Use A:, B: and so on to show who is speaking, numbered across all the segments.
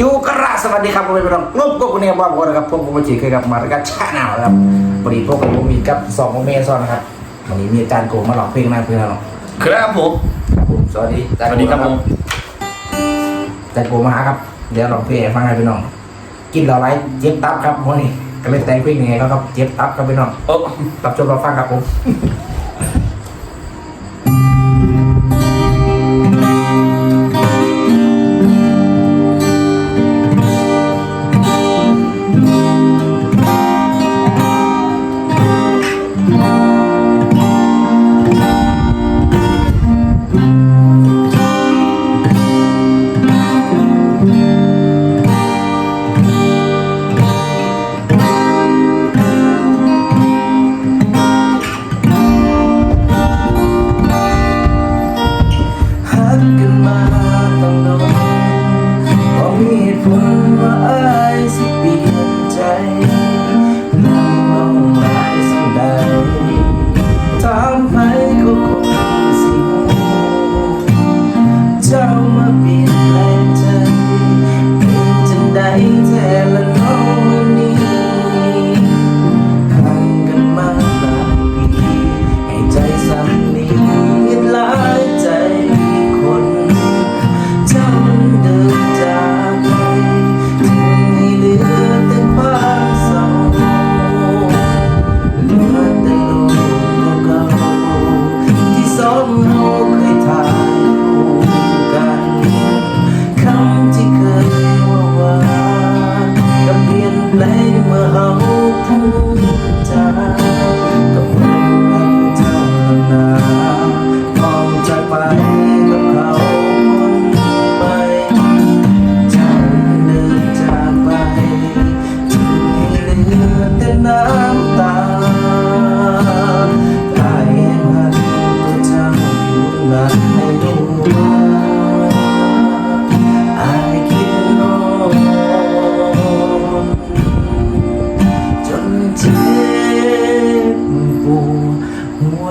A: อยู่กระสวัสดีครับผมเป็น้องกลุ่มก็คุเนี่ยบ้าบอนะครับพวกผมมาจีเคยกับมารกัแชาแนลครับวันนี้พวกกัผมมีกับสองโมเมซ่อนนะครับวันนี้มีอาจารย์โกมาหลอกเพลงนะเพื่อนเรา
B: ครับผม
A: ครับผมสวัสดี
B: สวัสดีครับผม
A: อาจารโกมาครับเดี๋ยวหลอกเพลงฟังให้พี่น้อง กินเราไรเจ็บตับครับวันนี้ก็เลยแต่งเพลงยังไงครับเจ็บตับครับพี่น้องตับชมราฟังครับผม
C: kung maaari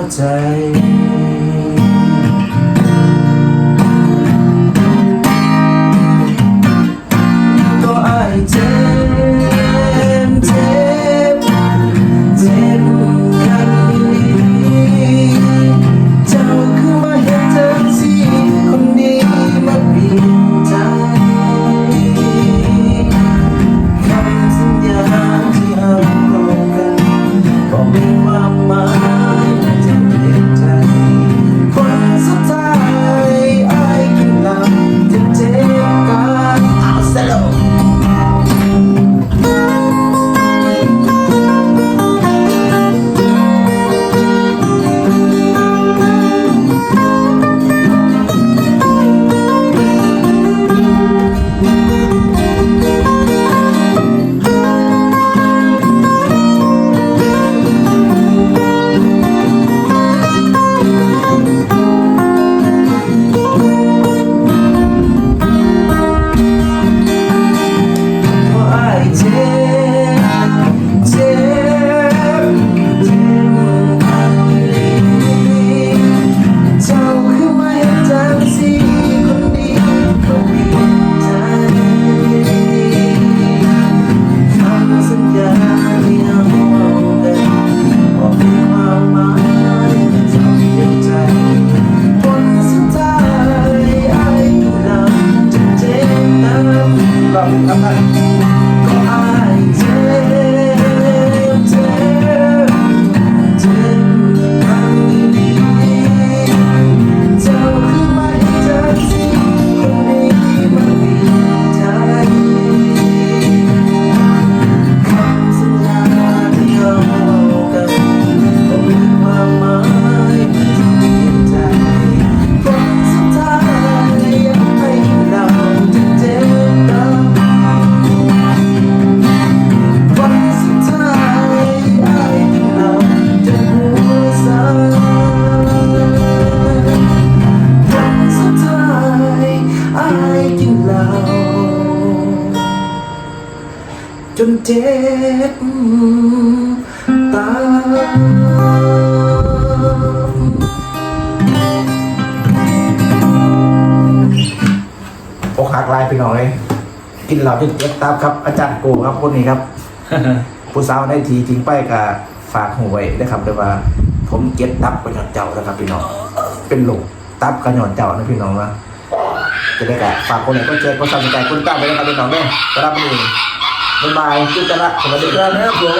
C: 在。 จนเจ็บตาอกหักลายไปหน่อย กินเหล่าที่เล็กตับครับ อาจารย์โกครับคนนี้ครับผู้สาวในทีทิ้งไปกับฝากหวยนะครับแต่ว่า ผมเก็บตับกระหยอนเจ้านะครับพี่น้องเป็นหลงตับกระหน่ำเจ้านะพี่น้องนะจะได้กับฝากคนไหนก็เจอคนสนใจคนตามไปนะครับพี่น้องเนี่ยรับมือ บ๊ายบายจุ๊บกันละสวัสดี
B: ครับผม